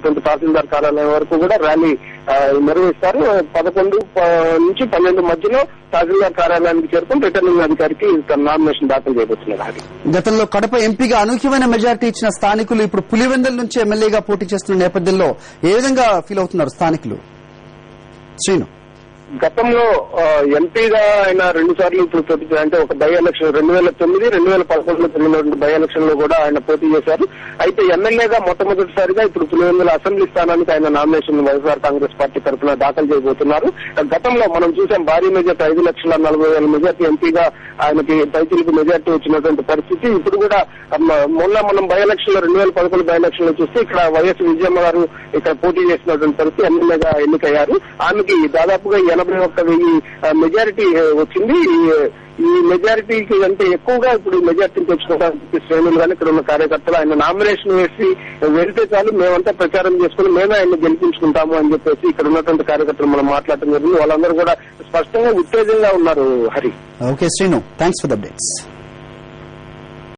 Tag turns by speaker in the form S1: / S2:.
S1: ఉన్నటువంటి తహసీల్దార్ కార్యాలయం వరకు కూడా ర్యాలీ నిర్వహిస్తారు. పదకొండు నుంచి పన్నెండు మధ్యలో తహసీల్దార్ కార్యాలయానికి చేరుకుని రిటర్నింగ్ అధికారికి తన నామినేషన్ దాఖలు చేయబోతున్నారు.
S2: గతంలో కడప ఎంపీగా అనూహ్యమైన మెజార్టీ ఇచ్చిన స్థానికులు ఇప్పుడు పులివెందల నుంచి ఎమ్మెల్యేగా పోటీ చేస్తున్న నేపథ్యంలో ఏ విధంగా ఫీల్ అవుతున్నారు స్థానికులు? శ్రీను.
S1: గతంలో ఎంపీగా ఆయన రెండు సార్లు ఇప్పుడు పోటీ అంటే ఒక బై ఎలక్షన్ రెండు వేల తొమ్మిది రెండు వేల పదకొండులో జరిగినటువంటి బై ఎలక్షన్లో కూడా ఆయన పోటీ చేశారు. అయితే ఎమ్మెల్యేగా మొట్టమొదటిసారిగా ఇప్పుడు పులివెందుల అసెంబ్లీ స్థానానికి ఆయన నామినేషన్ వైఎస్ఆర్ కాంగ్రెస్ పార్టీ తరఫున దాఖలు చేయబోతున్నారు. గతంలో మనం చూసాం భారీ మెజార్టీ ఐదు లక్షల నలభై వేల మెజార్టీ ఎంపీగా ఆయనకి పైచిలకు మెజార్టీ వచ్చినటువంటి పరిస్థితి. ఇప్పుడు కూడా మొన్న మనం బై ఎలక్షన్లో రెండు వేల పదకొండు బై ఎలక్షన్లో చూస్తే ఇక్కడ వైఎస్ విజయమ్మ గారు ఇక్కడ పోటీ చేసినటువంటి పరిస్థితి ఎమ్మెల్యేగా ఎన్నికయ్యారు. ఆమెకి దాదాపుగా నలభై ఒక్క వెయ్యి మెజారిటీ వచ్చింది. ఈ- మెజారిటీకి అంటే ఎక్కువగా ఇప్పుడు మెజారిటీ తెచ్చుకోవడానికి శ్రేణులు కానీ ఇక్కడ ఉన్న కార్యకర్తలు ఆయన నామినేషన్ వేసి వెళ్తే చాలు మేమంతా ప్రచారం చేసుకుని మేమే ఆయన గెలిపించుకుంటాము అని చెప్పేసి ఇక్కడ ఉన్నటువంటి కార్యకర్తలు మనం మాట్లాడటం జరిగింది. వాళ్ళందరూ కూడా స్పష్టంగా ఉత్తేజంగా ఉన్నారు Hari.
S2: Okay Srinu. Thanks for the updates